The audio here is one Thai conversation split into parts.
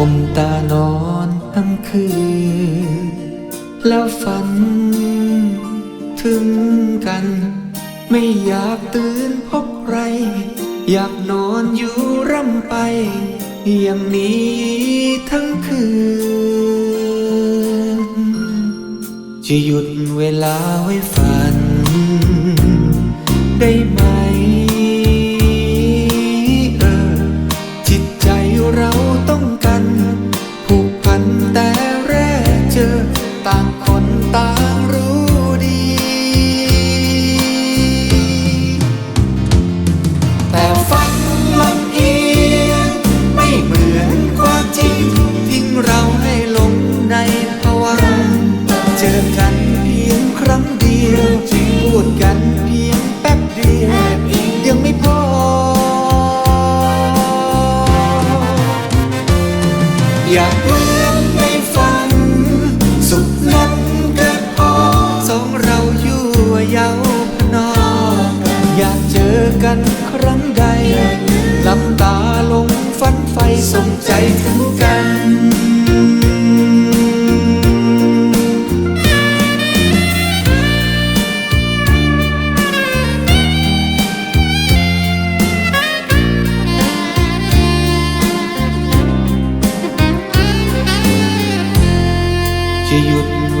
ก้มตานอนทั้งคืน แล้วฝัน ถึงกัน ไม่อยากตื่นพบใคร อยากนอนอยู่ร่ำไป อย่างนี้ทั้งคืน จะหยุดเวลาไว้ฝัน ครั้งเดียวพูดกันเพียงแป๊บเดียวยังไม่พอ อยากเลื่อนในฝัน สุขนั้นเกิดพอสองเราอยู่เยาวพนอ อยากเจอกันครั้งใดลำตาลงฝันไฟส่งใจถึงกัน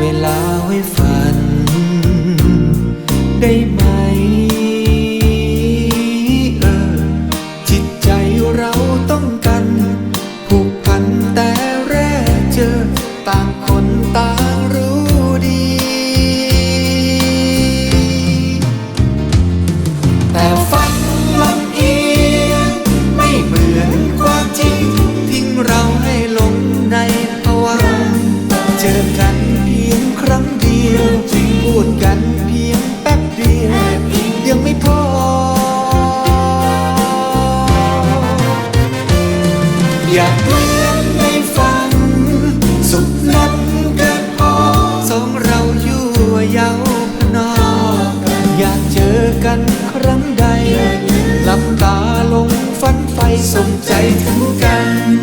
เวลาไว้ฝัน ได้ไหมเออจิตใจเราต้องกัน ผูกพันแต่แรกเจอ ต่างคนต่างรู้ดี แต่ อยากเหมือนในฝัน สุขน้นเกิดพอสองเราอยู่ยาวนออยากเจอกันครั้งใดลับตาลงฟันไฟสมใจถึงกัน